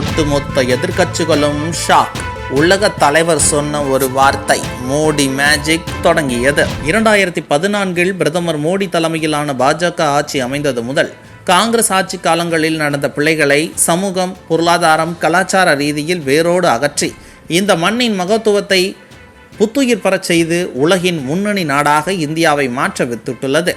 ஒட்டுமொத்த எதிர்கட்சிகளும் ஷாக். உலக தலைவர் சொன்ன ஒரு வார்த்தை மோடி மேஜிக் தொடங்கியது. இரண்டாயிரத்தி பதினான்கில் பிரதமர் மோடி தலைமையிலான பாஜக ஆட்சி அமைந்தது முதல் காங்கிரஸ் ஆட்சி காலங்களில் நடந்த பிழைகளை சமூகம் பொருளாதாரம் கலாச்சார ரீதியில் வேரோடு அகற்றி இந்த மண்ணின் மகத்துவத்தை புத்துயிர் பெறச் செய்து உலகின் முன்னணி நாடாக இந்தியாவை மாற்ற வித்துட்டுள்ளது.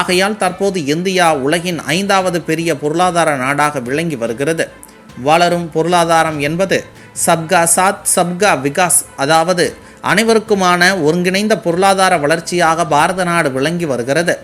ஆகையால் தற்போது இந்தியா உலகின் ஐந்தாவது பெரிய பொருளாதார நாடாக விளங்கி வருகிறது. வளரும் பொருளாதாரம் என்பது சப்கா சாத் சப்கா விகாஸ் அதாவது அனைவருக்குமான ஒருங்கிணைந்த பொருளாதார வளர்ச்சியாக பாரத நாடு விளங்கி வருகிறது.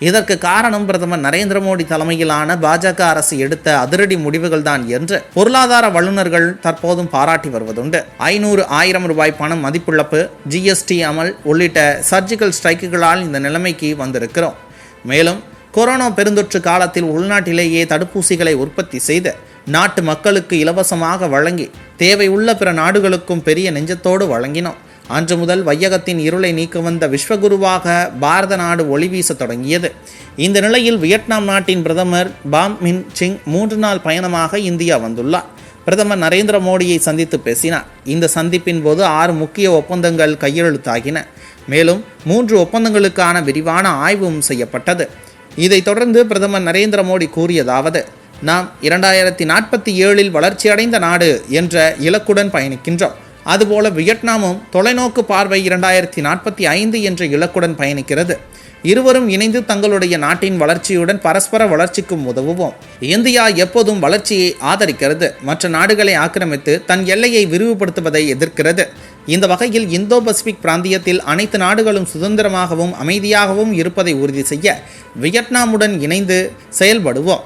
இதற்கு காரணம் பிரதமர் நரேந்திர மோடி தலைமையிலான பாஜக அரசு எடுத்த அதிரடி முடிவுகள் தான் என்று பொருளாதார வல்லுநர்கள் தற்போதும் பாராட்டி வருவதுண்டு. ஐநூறு ஆயிரம் ரூபாய் பணம் மதிப்பிழப்பு ஜிஎஸ்டி அமல் உள்ளிட்ட சர்ஜிக்கல் ஸ்ட்ரைக்குகளால் இந்த நிலைமைக்கு வந்திருக்கிறோம். மேலும் கொரோனா பெருந்தொற்று காலத்தில் உள்நாட்டிலேயே தடுப்பூசிகளை உற்பத்தி செய்து நாட்டு மக்களுக்கு இலவசமாக வழங்கி தேவை உள்ள பிற நாடுகளுக்கும் பெரிய நெஞ்சத்தோடு வழங்கினோம். அன்று முதல் வையகத்தின் இருளை நீக்க வந்த விஸ்வகுருவாக பாரத நாடு ஒளி வீச தொடங்கியது. இந்த நிலையில் வியட்நாம் நாட்டின் பிரதமர் பாம் மின் சிங் மூன்று நாள் பயணமாக இந்தியா வந்துள்ளார். பிரதமர் நரேந்திர மோடியை சந்தித்து பேசினார். இந்த சந்திப்பின் போது ஆறு முக்கிய ஒப்பந்தங்கள் கையெழுத்தாகின. மேலும் மூன்று ஒப்பந்தங்களுக்கான விரிவான ஆய்வும் செய்யப்பட்டது. இதைத் தொடர்ந்து பிரதமர் நரேந்திர மோடி கூறியதாவது நாம் இரண்டாயிரத்தி நாற்பத்தி ஏழில் வளர்ச்சியடைந்த நாடு என்ற இலக்குடன் பயணிக்கின்றோம். அதுபோல வியட்நாமும் தொலைநோக்கு பார்வை இரண்டாயிரத்தி நாற்பத்தி ஐந்து என்ற இலக்குடன் பயணிக்கிறது. இருவரும் இணைந்து தங்களுடைய நாட்டின் வளர்ச்சியுடன் பரஸ்பர வளர்ச்சிக்கும் உதவுவோம். இந்தியா எப்போதும் வளர்ச்சியை ஆதரிக்கிறது. மற்ற நாடுகளை ஆக்கிரமித்து தன் எல்லையை விரிவுபடுத்துவதை எதிர்க்கிறது. இந்த வகையில் இந்தோ பசிபிக் பிராந்தியத்தில் அனைத்து நாடுகளும் சுதந்திரமாகவும் அமைதியாகவும் இருப்பதை உறுதி செய்ய வியட்நாமுடன் இணைந்து செயல்படுவோம்.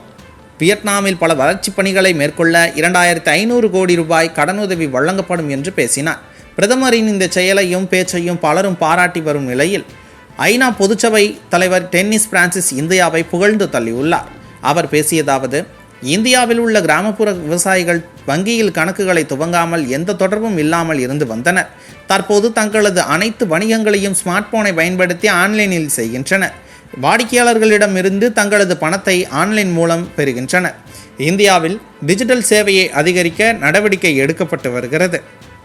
வியட்நாமில் பல வளர்ச்சிப் பணிகளை மேற்கொள்ள இரண்டாயிரத்து ஐநூறு கோடி ரூபாய் கடனுதவி வழங்கப்படும் என்று பேசினார். பிரதமரின் இந்த செயலையும் பேச்சையும் பலரும் பாராட்டி வரும் நிலையில் ஐநா பொதுச்சபை தலைவர் டென்னிஸ் பிரான்சிஸ் இந்தியாவை புகழ்ந்து தள்ளியுள்ளார். அவர் பேசியதாவது இந்தியாவில் உள்ள கிராமப்புற விவசாயிகள் வங்கியில் கணக்குகளை துவங்காமல் எந்த தொடர்பும் இல்லாமல் இருந்து வந்தனர். தற்போது தங்களது அனைத்து வணிகங்களையும் ஸ்மார்ட் போனை பயன்படுத்தி ஆன்லைனில் செய்கின்றனர். வாடிக்கையாளர்களிடமிருந்து தங்களது பணத்தை ஆன்லைன் மூலம் பெறுகின்றனர் இந்தியாவில் டிஜிட்டல் சேவையை அதிகரிக்க நடவடிக்கை எடுக்கப்பட்டு வருகிறது.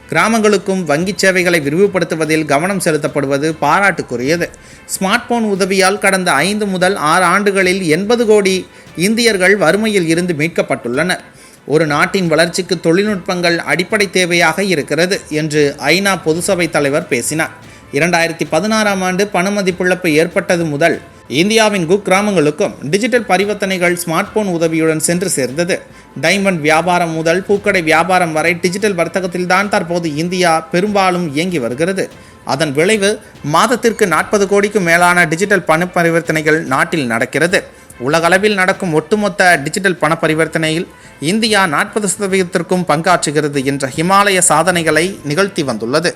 கிராமங்களுக்கும் வங்கி சேவைகளை விரிவுபடுத்துவதில் கவனம் செலுத்தப்படுவது பாராட்டுக்குரியது. ஸ்மார்ட் போன் உதவியால் கடந்த ஐந்து முதல் ஆறு ஆண்டுகளில் எண்பது கோடி இந்தியர்கள் வறுமையில் இருந்து மீட்கப்பட்டுள்ளனர். ஒரு நாட்டின் வளர்ச்சிக்கு தொழில்நுட்பங்கள் அடிப்படை தேவையாக இருக்கிறது என்று ஐநா பொதுசபை தலைவர் பேசினார். இரண்டாயிரத்தி பதினாறாம் ஆண்டு பணமதிப்பிழப்பு ஏற்பட்டது முதல் இந்தியாவின் குக்கிராமங்களுக்கும் டிஜிட்டல் பரிவர்த்தனைகள் ஸ்மார்ட் போன் உதவியுடன் சென்று சேர்ந்தது. டைமண்ட் வியாபாரம் முதல் பூக்கடை வியாபாரம் வரை டிஜிட்டல் வர்த்தகத்தில்தான் தற்போது இந்தியா பெரும்பாலும் இயங்கி வருகிறது. அதன் விளைவு மாதத்திற்கு நாற்பது கோடிக்கும் மேலான டிஜிட்டல் பண பரிவர்த்தனைகள் நாட்டில் நடக்கிறது. உலகளவில் நடக்கும் ஒட்டுமொத்த டிஜிட்டல் பண பரிவர்த்தனையில் இந்தியா நாற்பது சதவீதத்திற்கும் பங்காற்றுகிறது என்ற ஹிமாலய சாதனைகளை நிகழ்த்தி வந்துள்ளது.